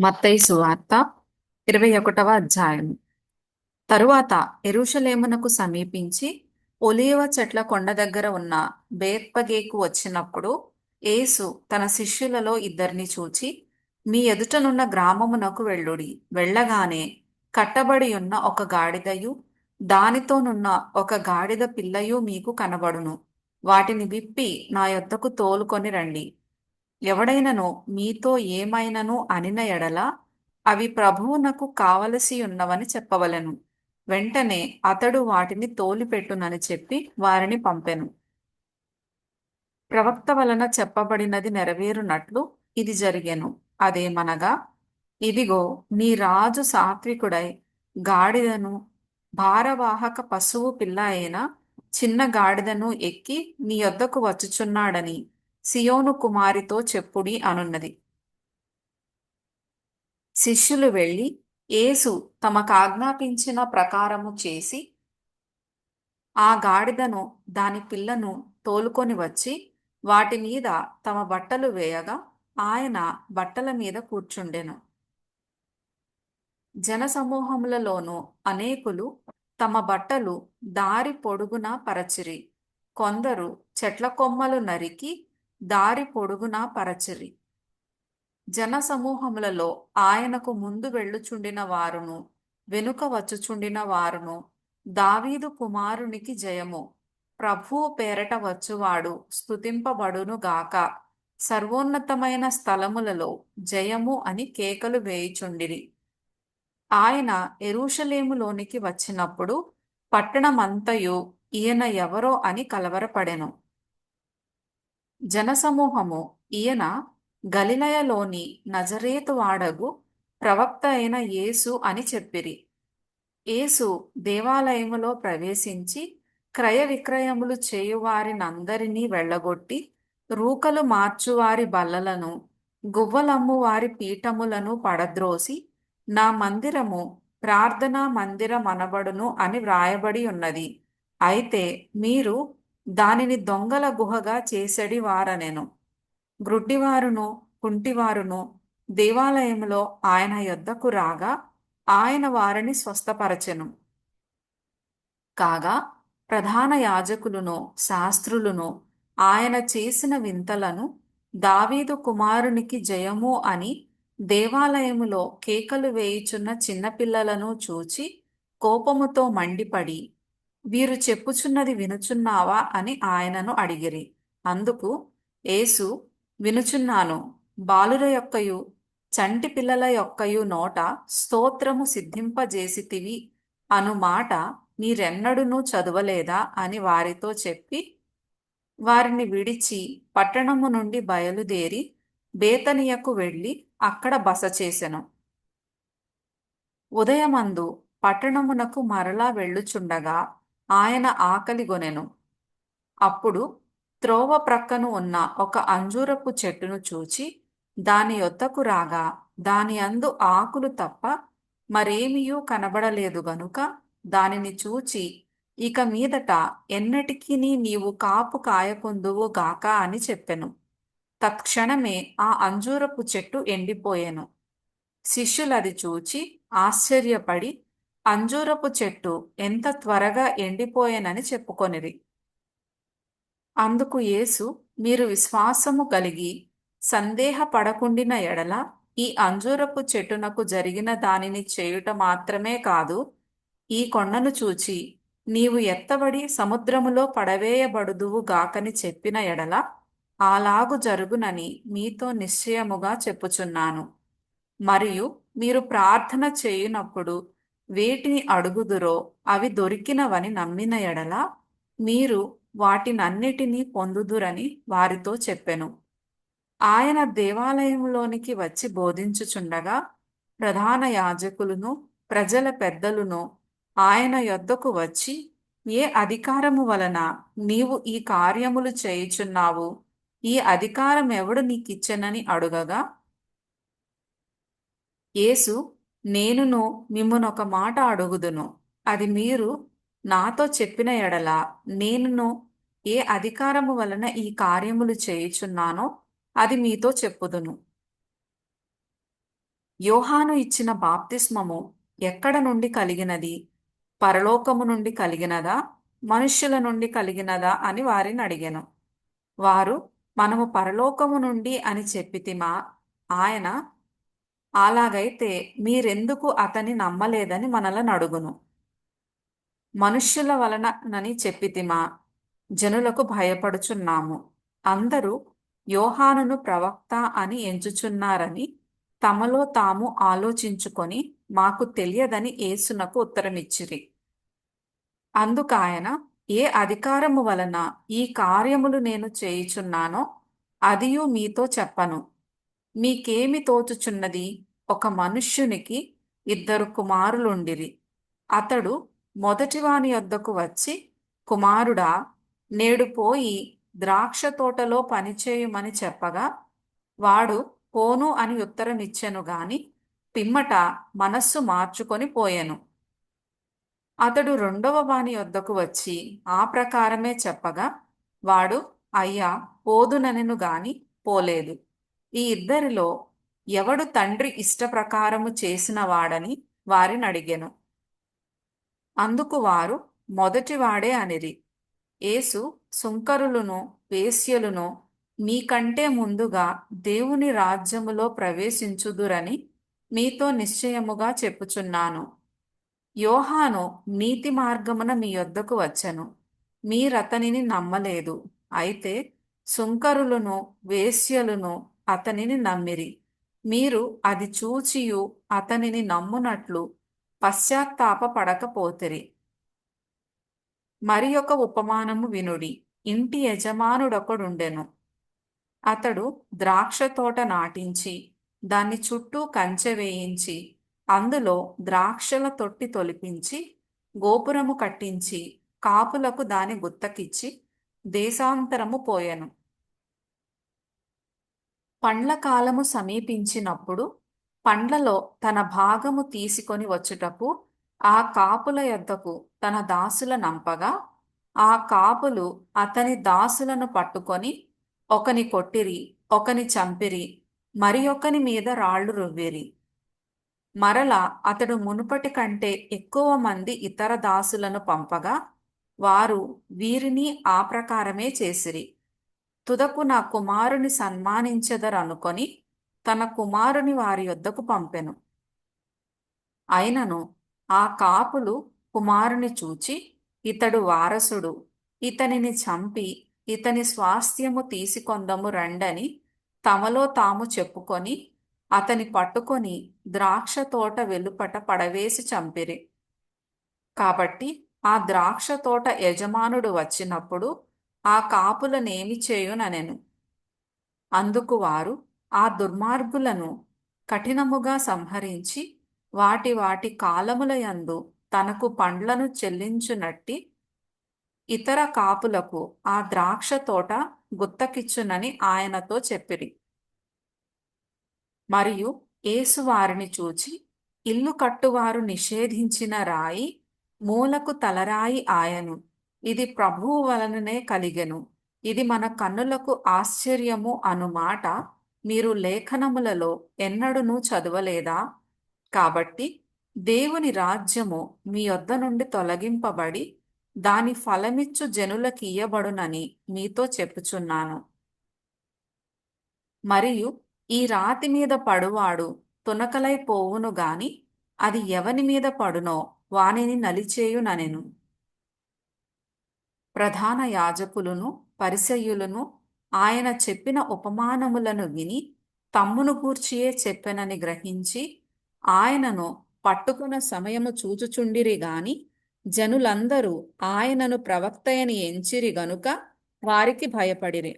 మత్తయి సువార్త ఇరవై ఒకటవ అధ్యాయం. తరువాత ఎరుషలేమునకు సమీపించి ఒలీవ చెట్ల కొండ దగ్గర ఉన్న బేర్పగేకు వచ్చినప్పుడు యేసు తన శిష్యులలో ఇద్దరిని చూచి మీ ఎదుటనున్న గ్రామమునకు వెళ్ళుడి. వెళ్ళగానే కట్టబడి ఉన్న ఒక గాడిదయు దానితోనున్న ఒక గాడిద పిల్లయు మీకు కనబడును. వాటిని విప్పి నా యొద్దకు తోలుకొని రండి. ఎవడైనను మీతో ఏమైనను అనిన ఎడల అవి ప్రభువునకు కావలసి ఉన్నవని చెప్పవలెను. వెంటనే అతడు వాటిని తోలిపెట్టునని చెప్పి వారిని పంపెను. ప్రవక్త వలన చెప్పబడినది నెరవేరునట్లు ఇది జరిగెను. అదేమనగా ఇదిగో నీ రాజు సాత్వికుడై గాడిదను భారవాహక పశువు పిల్ల అయిన చిన్న గాడిదను ఎక్కి నీ యొద్దకు వచ్చుచున్నాడని సియోను కుమారితో చెప్పుడి అనున్నది. శిష్యులు వెళ్ళి యేసు తమకు ఆజ్ఞాపించిన ప్రకారము చేసి ఆ గాడిదను దాని పిల్లను తోలుకొని వచ్చి వాటి మీద తమ బట్టలు వేయగా ఆయన బట్టల మీద కూర్చుండెను. జనసమూహములలోనూ అనేకులు తమ బట్టలు దారి పొడుగున పరచిరి. కొందరు చెట్ల కొమ్మలు నరికి దారి పొడుగునా పరచిరి జనసమూహములలో ఆయనకు ముందు వెళ్ళుచుండిన వారును వెనుక వచ్చుచుండిన వారును దావీదు కుమారునికి జయము. ప్రభువు పేరట వచ్చువాడు స్తుతింపబడును గాక. సర్వోన్నతమైన స్థలములలో జయము అని కేకలు వేయుచుండిరి. ఆయన ఎరుషలేములోనికి వచ్చినప్పుడు పట్టణమంతయు ఈయన ఎవరో అని కలవరపడెను. జనసమూహము ఈయన గలిలయలోని నజరేతు వాడగు ప్రవక్త అయిన యేసు అని చెప్పిరి. యేసు దేవాలయములో ప్రవేశించి క్రయ విక్రయములు చేయువారినందరినీ వెళ్ళగొట్టి రూకలు మార్చువారి బల్లలను గువ్వలమ్ము వారి పీఠములను పడద్రోసి నా మందిరము ప్రార్థనా మందిరమనబడును అని వ్రాయబడి ఉన్నది. అయితే మీరు దానిని దొంగల గుహగా చేసడి వారనెను గ్రుడ్డివారును కుంటివారును దేవాలయములో ఆయన యొద్దకు రాగా ఆయన వారిని స్వస్థపరచెను. కాగా ప్రధాన యాజకులను శాస్త్రులను ఆయన చేసిన వింతలను దావీదు కుమారునికి జయము అని దేవాలయములో కేకలు వేయుచున్న చిన్నపిల్లలను చూచి కోపముతో మండిపడి వీరు చెప్పుచున్నది వినుచున్నావా అని ఆయనను అడిగిరి. అందుకు యేసు వినుచున్నాను బాలుర యొక్కయు చంటి పిల్లల యొక్కయు నోట స్తోత్రము సిద్ధింపజేసితివి అను మాట మీరెన్నడునూ చదవలేదా అని వారితో చెప్పి వారిని విడిచి పట్టణము నుండి బయలుదేరి బేతనియకు వెళ్ళి అక్కడ బస చేసెను. ఉదయమందు పట్టణమునకు మరలా వెళ్ళుచుండగా ఆయన ఆకలిగొనెను అప్పుడు త్రోవ ప్రక్కను ఉన్న ఒక అంజూరపు చెట్టును చూచి దాని యొద్దకు రాగా దాని అందు ఆకులు తప్ప మరేమియూ కనబడలేదు గనుక దానిని చూచి ఇక మీదట ఎన్నటికీ నీవు కాపు కాయకుందువు గాక అని చెప్పెను. తత్క్షణమే ఆ అంజూరపు చెట్టు ఎండిపోయెను. శిష్యులది చూచి ఆశ్చర్యపడి అంజూరపు చెట్టు ఎంత త్వరగా ఎండిపోయేనని చెప్పుకొనిరి. అందుకు యేసు మీరు విశ్వాసము కలిగి సందేహపడకుండిన ఎడల ఈ అంజూరపు చెట్టునకు జరిగిన దానిని చేయుట మాత్రమే కాదు ఈ కొండను చూచి నీవు ఎత్తబడి సముద్రములో పడవేయబడుదువు గాకని చెప్పిన ఎడల అలాగు జరుగునని మీతో నిశ్చయముగా చెప్పుచున్నాను. మరియు మీరు ప్రార్థన చేయునప్పుడు వేటిని అడుగుదురో అవి దొరికినవని నమ్మిన ఎడల మీరు వాటినన్నిటినీ పొందుదురని వారితో చెప్పెను. ఆయన దేవాలయంలోనికి వచ్చి బోధించుచుండగా ప్రధాన యాజకులను ప్రజల పెద్దలను ఆయన యొద్దకు వచ్చి ఏ అధికారము వలన నీవు ఈ కార్యములు చేయుచున్నావు? ఈ అధికారం ఎవడు నీకిచ్చెనని అడుగగా యేసు నేనును మిమ్మునొక మాట అడుగుదును. అది మీరు నాతో చెప్పిన ఎడల నేనును ఏ అధికారము వలన ఈ కార్యములు చేయుచున్నానో అది మీతో చెప్పుదును. యోహాను ఇచ్చిన బాప్తిస్మము ఎక్కడ నుండి కలిగినది? పరలోకము నుండి కలిగినదా? మనుష్యుల నుండి కలిగినదా? అని వారిని అడిగాను. వారు మనము పరలోకము నుండి అని చెప్పితిమా? ఆయన అలాగైతే మీరెందుకు అతని నమ్మలేదని మనలను అడుగును. మనుష్యుల వలననని చెప్పితిమా జనులకు భయపడుచున్నాము. అందరూ యోహానును ప్రవక్త అని ఎంచుచున్నారని తమలో తాము ఆలోచించుకొని మాకు తెలియదని యేసునకు ఉత్తరమిచ్చిరి. అందుకాయన ఏ అధికారము వలన ఈ కార్యములు నేను చేయుచున్నానో అదియు మీతో చెప్పను. మీకేమి తోచుచున్నది? ఒక మనుష్యునికి ఇద్దరు కుమారులుండిరి. అతడు మొదటివాని వద్దకు వచ్చి కుమారుడా నేడు పోయి ద్రాక్ష తోటలో పనిచేయుమని చెప్పగా వాడు పోను అని ఉత్తరమిచ్చెను గాని పిమ్మట మనస్సు మార్చుకొని పోయెను. అతడు రెండవ వాని వద్దకు వచ్చి ఆ ప్రకారమే చెప్పగా వాడు అయ్యా పోదుననెను గాని పోలేదు. ఈ ఇద్దరిలో ఎవడు తండ్రి ఇష్టప్రకారము చేసిన వాడని వారిని అడిగెను. అందుకు వారు మొదటివాడే అనిరి. యేసు సుంకరులను వేశ్యలును మీకంటే ముందుగా దేవుని రాజ్యములో ప్రవేశించుదురని మీతో నిశ్చయముగా చెప్పుచున్నాను. యోహాను నీతి మార్గమున మీ యొద్దకు వచ్చెను. మీరతనిని నమ్మలేదు. అయితే సుంకరులను వేశ్యలును అతనిని నమ్మిరి. మీరు అది చూచియు అతనిని నమ్మునట్లు పశ్చాత్తాప పడకపోతిరి. మరి ఒక ఉపమానము వినుడి. ఇంటి యజమానుడొకడుండెను. అతడు ద్రాక్ష తోట నాటించి దాన్ని చుట్టూ కంచె వేయించి అందులో ద్రాక్షల తొట్టి తొలిపించి గోపురము కట్టించి కాపులకు దాని గుత్తకిచ్చి దేశాంతరము పోయెను. పండ్ల కాలము సమీపించినప్పుడు పండ్లలో తన భాగము తీసుకొని వచ్చుటకు ఆ కాపుల యొద్దకు తన దాసుల నంపగా ఆ కాపులు అతని దాసులను పట్టుకొని ఒకని కొట్టిరి ఒకని చంపిరి మరి ఒకని మీద రాళ్ళు రువ్విరి. మరల అతడు మునుపటి కంటే ఎక్కువ మంది ఇతర దాసులను పంపగా వారు వీరిని ఆ ప్రకారమే చేసిరి. తుదకు నా కుమారుని సన్మానించెదరనుకొని తన కుమారుని వారి యొద్దకు పంపెను. అయినను ఆ కాపులు కుమారుని చూచి ఇతడు వారసుడు ఇతనిని చంపి ఇతని స్వాస్థ్యము తీసుకొందము రండని తమలో తాము చెప్పుకొని అతని పట్టుకొని ద్రాక్ష తోట వెలుపట పడవేసి చంపిరి. కాబట్టి ఆ ద్రాక్ష తోట యజమానుడు వచ్చినప్పుడు ఆ కాపులనేమి చేయుననెను. అందుకు వారు ఆ దుర్మార్గులను కఠినముగా సంహరించి వాటి వాటి కాలముల యందు తనకు పండ్లను చెల్లించునట్టి ఇతర కాపులకు ఆ ద్రాక్ష తోట గుత్తకిచ్చునని ఆయనతో చెప్పిరి. మరియు ఏసువారిని చూచి ఇల్లు కట్టువారు నిషేధించిన రాయి మూలకు తలరాయి ఆయను. ఇది ప్రభువు వలననే కలిగెను. ఇది మన కన్నులకు ఆశ్చర్యము అనుమాట మీరు లేఖనములలో ఎన్నడూనూ చదవలేదా? కాబట్టి దేవుని రాజ్యము మీ యొద్ద నుండి తొలగింపబడి దాని ఫలమిచ్చు జనులకియ్యబడునని మీతో చెప్పుచున్నాను. మరియు ఈ రాతి మీద పడువాడు తునకలైపోవును గాని అది ఎవని మీద పడునో వానిని నలిచేయుననెను. ప్రధాన యాజకులను పరిసయ్యులను ఆయన చెప్పిన ఉపమానములను విని తమ్మును గూర్చియే చెప్పెనని గ్రహించి ఆయనను పట్టుకున్న సమయము చూచుచుండిరి గాని జనులందరూ ఆయనను ప్రవక్తయని ఎంచిరి గనుక వారికి భయపడిరి.